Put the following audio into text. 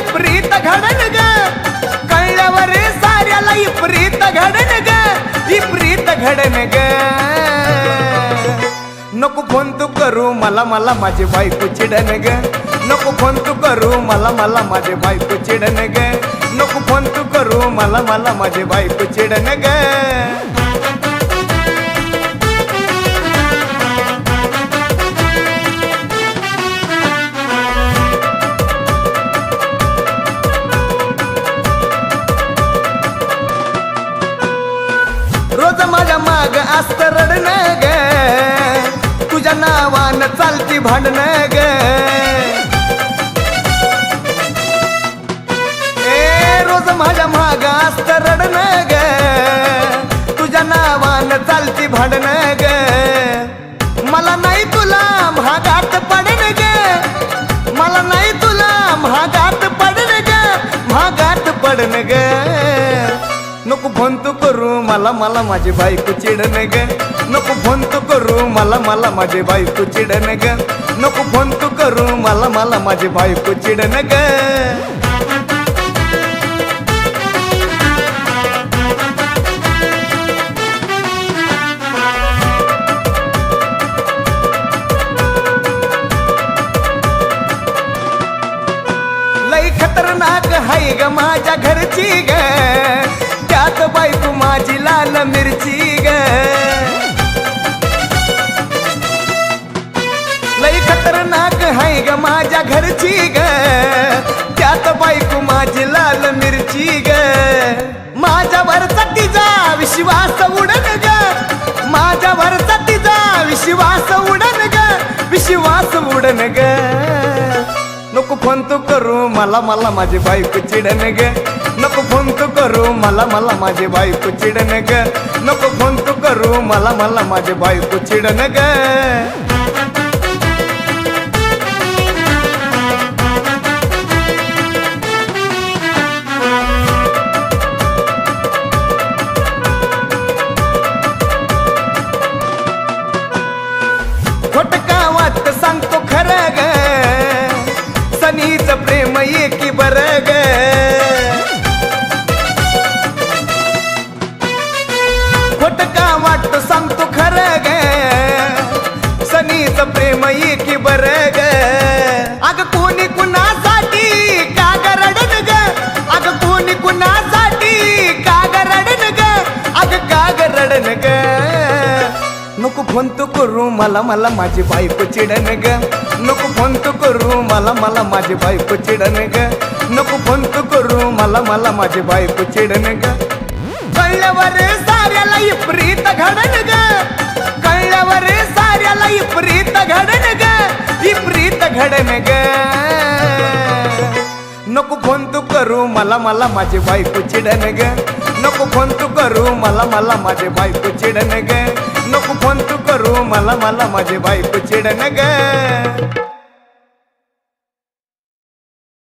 इप्रीत घडन ग. कळल्यावर साऱ्याला इप्रीत घडन ग. इप्रीत घडन ग. नको फोन तू करू मला मला माझी बायको चिडन ग. नको फोन तू करू मला मला माझे बायको चिडन ग. नको फोन तू करू मला मला माझे बायको चिडन ग. असत ग. तुझ्या नावानं चालती भांडणं ग. ए रोज माझ्या माग असत रडणं ग. तुझ्या नावानं चालती भांडणं ग. मला नाही तुला महागात पडण ग. मला नाही तुला महागात पडण ग. महागात पडण ग. नको फोन तू करू मला मला माझी बायको चिडन ग. नको फोन तू करू मला मला माझी बायको चिडन ग. नको फोन तू करू मला मला माझी बायको चिडन ग. खतरनाक हाय ग माझ्या घरची ग. तर बाई तू माझी लाल मिरची ग. लई खतरनाक हाय ग माझ्या घरची ग. त्यात बायको माझी लाल मिरची ग. माझ्यावर तिचा विश्वास उडन ग. माझ्यावर तिचा विश्वास उडन ग. विश्वास उडन ग. नको फोन तू करू मला मला माझी बायको चिडन ग. नको फोन तू करू मला मला माझी बायको चिडन ग. नको फोन तू करू मला मला माझी बायको चिडन ग. तुझं प्रेम एकी बर ग. अग कोणी कुणासाठी का गरडन ग? अग कोणी कुणासाठी का गरडन ग? अग का गरडन ग. नको फोन तू करू मला मला माझी बायको चिडन ग. नको फोन तू करू मला मला माझी बायको चिडन ग. नको फोन तू करू मला मला माझी बायको चिडन ग. कळल्यावर साऱ्याला प्रीत घडन ग. कळल्यावर सा करू मला मला माझी बायको चिडन ग. नको फोन तू करू मला मला माझे बायको चिडन ग. नको फोन तू करू मला मला माझे बायको चिडन ग.